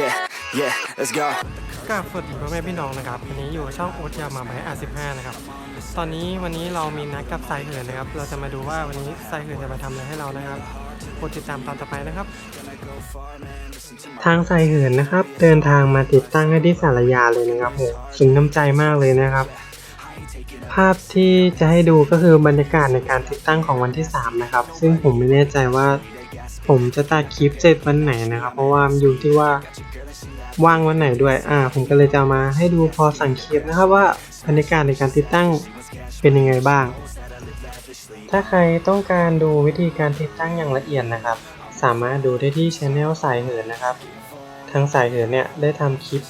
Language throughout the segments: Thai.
Yeah, yeah, let's go. กราบสวัสดีพ่อแม่พี่น้องนะครับวันนี้อยู่ช่องโอ๊ตยามาไม้อาสิบห้านะครับ ตอนนี้วันนี้เรามีนัดกับสายเหินนะครับ เราจะมาดูว่าวันนี้สายเหินจะมาทำอะไรให้เรานะครับโปรดติดตามตอนต่อไปนะครับ ทางสายเหินนะครับ เดินทางมาติดตั้งให้ที่สารยาเลยนะครับโหซึ้งน้ำใจมากเลยนะครับ ภาพที่จะให้ดูก็คือบรรยากาศในการติดตั้งของวันที่ 3 นะครับ ซึ่งผมไม่แน่ใจว่า ผมจะตัดคลิปเสร็จวันไหนนะครับ เพราะว่ามันอยู่ที่ว่าว่างวันไหนด้วย อ่า ผมก็เลยจะมาให้ดูพอสังเกตนะครับว่าบรรยากาศในการติดตั้งเป็นยังไงบ้าง ถ้าใครต้องการดูวิธีการติดตั้งอย่างละเอียดนะครับ สามารถดูได้ที่ช anel สายเหินนะครับ ทางสายเหินเนี่ยได้ทำคลิป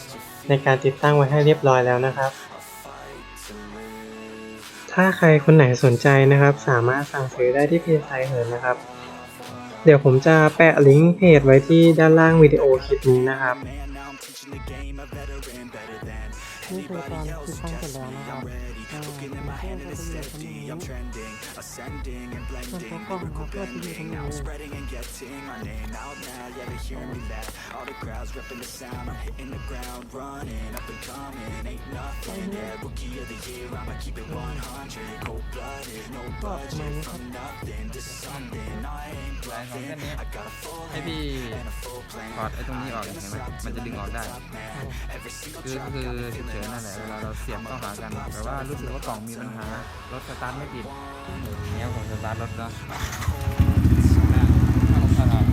ในการติดตั้งไว้ให้เรียบร้อยแล้วนะครับ ถ้าใครคนไหนสนใจนะครับ สามารถสั่งซื้อได้ที่เพจสายเหินนะครับ เดี๋ยวผมจะแปะลิงก์เพจไว้ที่ด้านล่างวิดีโอคลิปนี้นะครับนี่คือตอนติดตั้งเสร็จแล้วนะครับอ่าเป็นเครื่องก็จะอยู่ตรงนี้ส่วนตัวกล้องนะครับก็จะอยู่ตรงนี้ก็ประมาณนี้ครับ ลายของเส้นนี้ให้พี่ถอดไอ้ตรงนี้ออกเห็นไหมมันจะดึงออกได้ คือคือฉุกเฉินนั่นแหละเวลาเราเสียบเข้าหากันแต่ว่ารู้สึกว่ากล่องมีปัญหารถสตาร์ทไม่ติดเนี้ยผมสตาร์ทรถแล้วถ้าเราถอด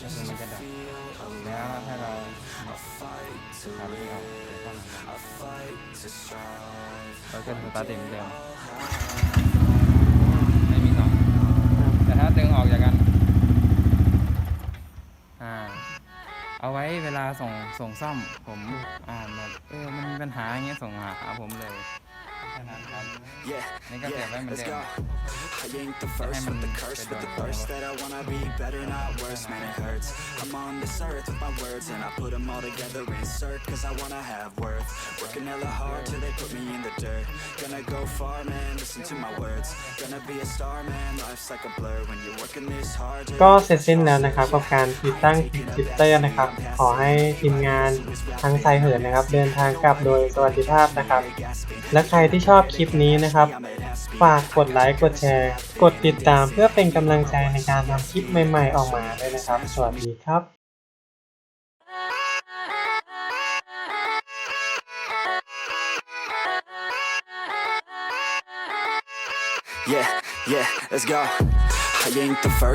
ก็คือมันจะดับแล้วถ้าเราถอดไม่ออกเดี๋ยวต้องเราก็สตาร์ทติดเหมือนเดิมไม่มีกล่อง แต่ถ้าดึงออกจากกัน อ่าเอาไว้เวลาส่งส่งซ่อมผมอ่านแบบเออมันมีปัญหาอย่างเงี้ยส่งหาหาผมเลย Yeah, นี่ก็เก็บไว้ yeah, เหมือน let's เดิ go. ม I ain't the first with the curse, with the thirst that I wanna be better, not worse, man, it hurts. I'm on this earth with my words, and I put them all together, insert, cause I wanna have worth. Working hella hard till they put me in the dirt. Gonna go far, man, listen to my words. Gonna be a star, man, life's like a blur. When you're working this hard, ก็เสร็จสิ้นแล้วนะครับกับการติดตั้งฟิลเตอร์นะครับ ขอให้ทีมงานทางสายเหินนะครับ เดินทางกลับโดยสวัสดิภาพนะครับ และใครที่ชอบคลิปนี้นะครับ ฝากกดไลค์กดแชร์ กดติดตามเพื่อเป็นกำลังใจในการทำคลิปใหม่ๆออกมาด้วยนะครับ สวัสดีครับ Yeah, yeah, let's go. I ain't the first.